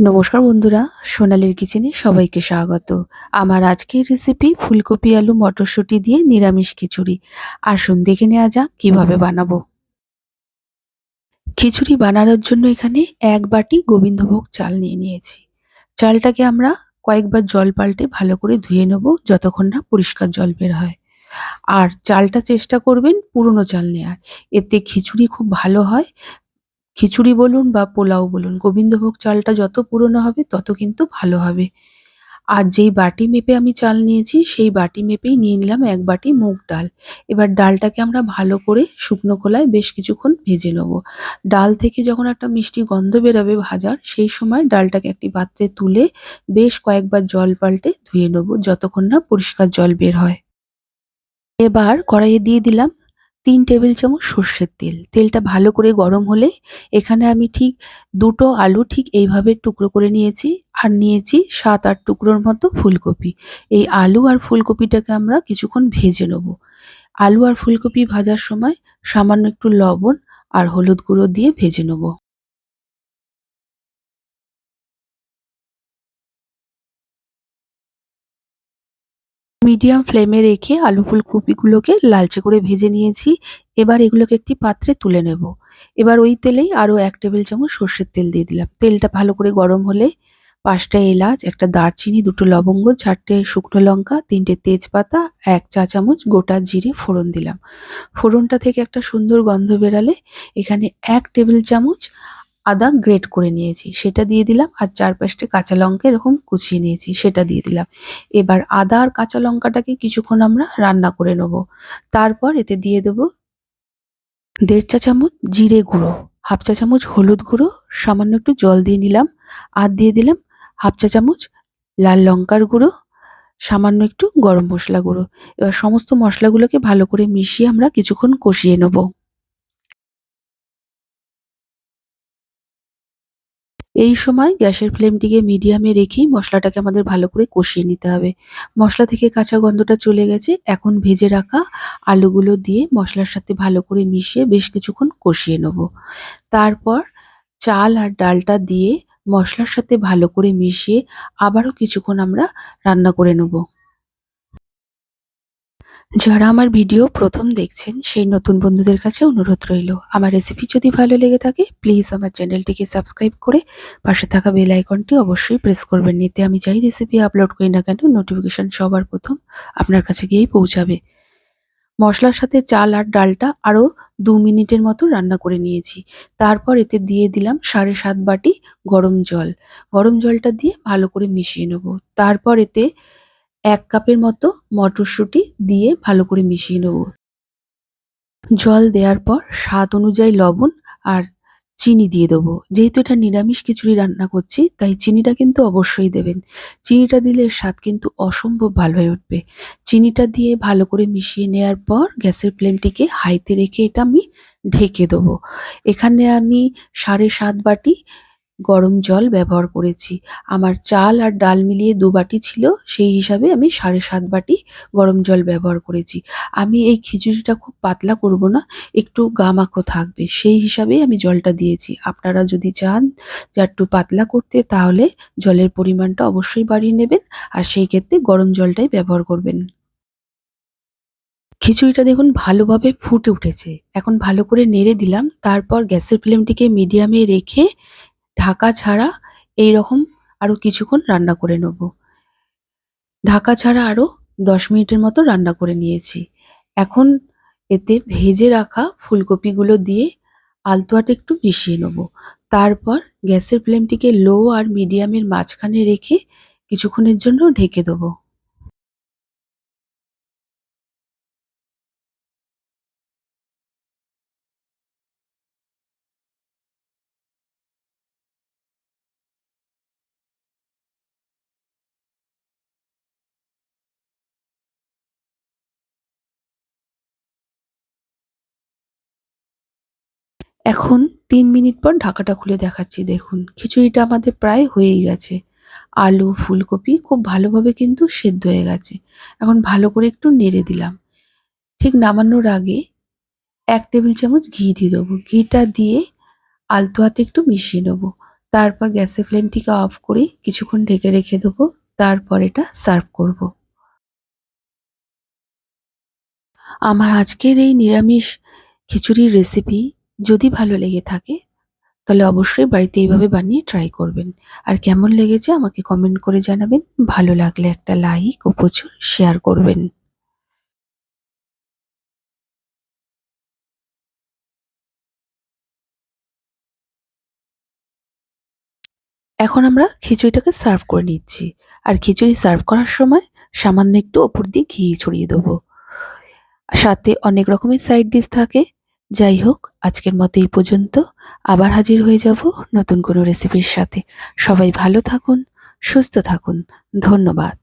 নমস্কার বন্ধুরা, সোনালির কিচেনে সবাইকে স্বাগত। আমার আজকের রেসিপি ফুলকপি আলু মটরশুঁটি দিয়ে নিরামিষ খিচুড়ি। আসুন দেখে নেওয়া যাক কীভাবে বানাবো। খিচুড়ি বানানোর জন্য এখানে এক বাটি গোবিন্দভোগ চাল নিয়ে নিয়েছি। চালটাকে আমরা কয়েকবার জল পাল্টে ভালো করে ধুয়ে নেব যতক্ষণ না পরিষ্কার জল বের হয়। আর চালটা চেষ্টা করবেন পুরনো চাল নেওয়ার এতে খিচুড়ি খুব ভালো হয় খিচুড়ি বলুন বা পোলাও বলুন, গোবিন্দভোগ চালটা যত পুরনো হবে তত কিন্তু ভালো হবে। আর যেই বাটি মেপে আমি চাল নিয়েছি, সেই বাটি মেপেই নিয়ে নিলাম এক বাটি মুগ ডাল। এবার ডালটাকে আমরা ভালো করে শুকনো খোলায় বেশ কিছুক্ষণ ভেজে নেব। ডাল থেকে যখন একটা মিষ্টি গন্ধ বেরোবে ভাজার, সেই সময় ডালটাকে একটি পাত্রে তুলে বেশ কয়েকবার জল পাল্টে ধুয়ে নেব, যতক্ষণ না পরিষ্কার জল বের হয়। এবার কড়াইয়ে দিয়ে দিলাম তিন টেবিল চামচ সর্ষের তেল। তেলটা ভালো করে গরম হলে এখানে আমি ঠিক দুটো আলু ঠিক এইভাবে টুকরো করে নিয়েছি আর নিয়েছি সাত আট টুকরোর মতো ফুলকপি। এই আলু আর ফুলকপিটাকে আমরা কিছুক্ষণ ভেজে নেব। আলু আর ফুলকপি ভাজার সময় সামান্য একটু লবণ আর হলুদ গুঁড়ো দিয়ে ভেজে নেব। মিডিয়াম ফ্লেমে রেখে আলু ফুলকপিগুলোকে লালচে করে ভেজে নিয়েছি। এবার এগুলোকে একটি পাত্রে তুলে নেব। এবার ওই তেলেই আরও এক টেবিল চামচ সর্ষের তেল দিয়ে দিলাম। তেলটা ভালো করে গরম হলে পাঁচটা এলাচ, একটা দারচিনি, দুটো লবঙ্গ, চারটে শুকনো লঙ্কা, তিনটে তেজপাতা, এক চা চামচ গোটা জিরে ফোড়ন দিলাম। ফোড়নটা থেকে একটা সুন্দর গন্ধ বেরালে এখানে এক টেবিল চামচ আদা গ্রেট করে নিয়েছি। সেটা দিয়ে দিলাম আর চার কাঁচা লঙ্কা এরকম কুচিয়ে নিয়েছি, সেটা দিয়ে দিলাম। এবার আদা আর কাঁচা লঙ্কাটাকে কিছুক্ষণ আমরা রান্না করে নেব। তারপর এতে দিয়ে দেবো দেড় চা চামচ জিরে গুঁড়ো, হাফ চা চামচ হলুদ গুঁড়ো, সামান্য একটু জল দিয়ে নিলাম আর দিয়ে দিলাম হাফ চা চামচ লাল লঙ্কার গুঁড়ো, সামান্য একটু গরম মশলা গুঁড়ো। এবার সমস্ত মশলাগুলোকে ভালো করে মিশিয়ে আমরা কিছুক্ষণ কষিয়ে নেব। এই সময় গ্যাসের ফ্লেমটিকে মিডিয়ামে রেখেই মশলাটাকে আমাদের ভালো করে কষিয়ে নিতে হবে। মশলা থেকে কাঁচা গন্ধটা চলে গেছে। এখন ভেজে রাখা আলুগুলো দিয়ে মশলার সাথে ভালো করে মিশিয়ে বেশ কিছুক্ষণ কষিয়ে নেব। তারপর চাল আর ডালটা দিয়ে মশলার সাথে ভালো করে মিশিয়ে আবারও কিছুক্ষণ আমরা রান্না করে নেব। যারা আমার ভিডিও প্রথম দেখছেন, সেই নতুন বন্ধুদের কাছে অনুরোধ রইল। আমার রেসিপি যদি ভালো লেগে থাকে প্লিজ আমার চ্যানেলটিকে সাবস্ক্রাইব করে পাশে থাকা বেল আইকনটি অবশ্যই প্রেস করবেন। নিতে আমি যাই রেসিপি আপলোড করি না কেন নোটিফিকেশান সবার প্রথম আপনার কাছে গিয়েই পৌঁছাবে। মশলার সাথে চাল আর ডালটা আরও দু মিনিটের মতো রান্না করে নিয়েছি। তারপর এতে দিয়ে দিলাম সাড়ে সাত বাটি গরম জল। গরম জলটা দিয়ে ভালো করে মিশিয়ে নেব। তারপর এতে এক কাপের মতো মটরশুঁটি দিয়ে ভালো করে মিশিয়ে নেব। জল দেওয়ার পর স্বাদ অনুযায়ী লবণ আর চিনি দিয়ে দেবো। যেহেতু এটা নিরামিষ খিচুড়ি রান্না করছি, তাই চিনিটা কিন্তু অবশ্যই দেবেন। চিনিটা দিলে স্বাদ কিন্তু অসম্ভব ভালো হয়ে উঠবে। চিনিটা দিয়ে ভালো করে মিশিয়ে নেওয়ার পর গ্যাসের ফ্লেমটিকে হাইতে রেখে এটা আমি ঢেকে দেবো। এখানে আমি সাড়ে সাত বাটি গরম জল ব্যবহার করেছি। আমার চাল আর ডাল মিলিয়ে দু বাটি ছিল, সেই হিসাবে আমি সাড়ে সাত বাটি গরম জল ব্যবহার করেছি। আমি এই খিচুড়িটা খুব পাতলা করব না, একটু গামাখো থাকবে, সেই হিসাবেই আমি জলটা দিয়েছি। আপনারা যদি চান যে একটু পাতলা করতে, তাহলে জলের পরিমাণটা অবশ্যই বাড়িয়ে নেবেন, আর সেই ক্ষেত্রে গরম জলটাই ব্যবহার করবেন। খিচুড়িটা দেখুন ভালোভাবে ফুটে উঠেছে। এখন ভালো করে নেড়ে দিলাম, তারপর গ্যাসের ফ্লেমটিকে মিডিয়ামে রেখে ঢাকা ছাড়া এই রকম আরও কিছুক্ষণ রান্না করে নেব। ঢাকা ছাড়া আরও দশ মিনিটের মতো রান্না করে নিয়েছি। এখন এতে ভেজে রাখা ফুলকপিগুলো দিয়ে আলতোয়াটা একটু মিশিয়ে নেব। তারপর গ্যাসের ফ্লেমটিকে লো আর মিডিয়ামের মাঝখানে রেখে কিছুক্ষণের জন্য ঢেকে দেবো। এখন তিন মিনিট পর ঢাকাটা খুলে দেখাচ্ছি, দেখুন। খিচুড়িটা আমাদের প্রায় হয়েই গেছে। আলু, ফুলকপি খুব ভালোভাবে কিন্তু সেদ্ধ হয়ে গেছে। এখন ভালো করে একটু নেড়ে দিলাম। ঠিক নামানোর আগে এক টেবিল চামচ ঘি দিয়ে দেবো। ঘিটা দিয়ে আলতো হাতে একটু মিশিয়ে নেব। তারপর গ্যাসের ফ্লেমটিকে অফ করে কিছুক্ষণ ঢেকে রেখে দেবো। তারপর এটা সার্ভ করব। আমার আজকের এই নিরামিষ খিচুড়ির রেসিপি যদি ভালো লেগে থাকে তাহলে অবশ্যই বাড়িতে এইভাবে বানিয়ে ট্রাই করবেন। আর কেমন লেগেছে আমাকে কমেন্ট করে জানাবেন। ভালো লাগলে একটা লাইক ও প্রচুর শেয়ার করবেন। এখন আমরা খিচুড়িটাকে সার্ভ করে নিচ্ছি। আর খিচুড়ি সার্ভ করার সময় সামান্য একটু ওপর দিয়ে ঘি ছড়িয়ে দেবো। সাথে অনেক রকমের সাইড ডিশ থাকে। যাই হোক, আজকের মতো এই পর্যন্ত। আবার হাজির হয়ে যাব নতুন কোনো রেসিপির সাথে। সবাই ভালো থাকুন, সুস্থ থাকুন। ধন্যবাদ।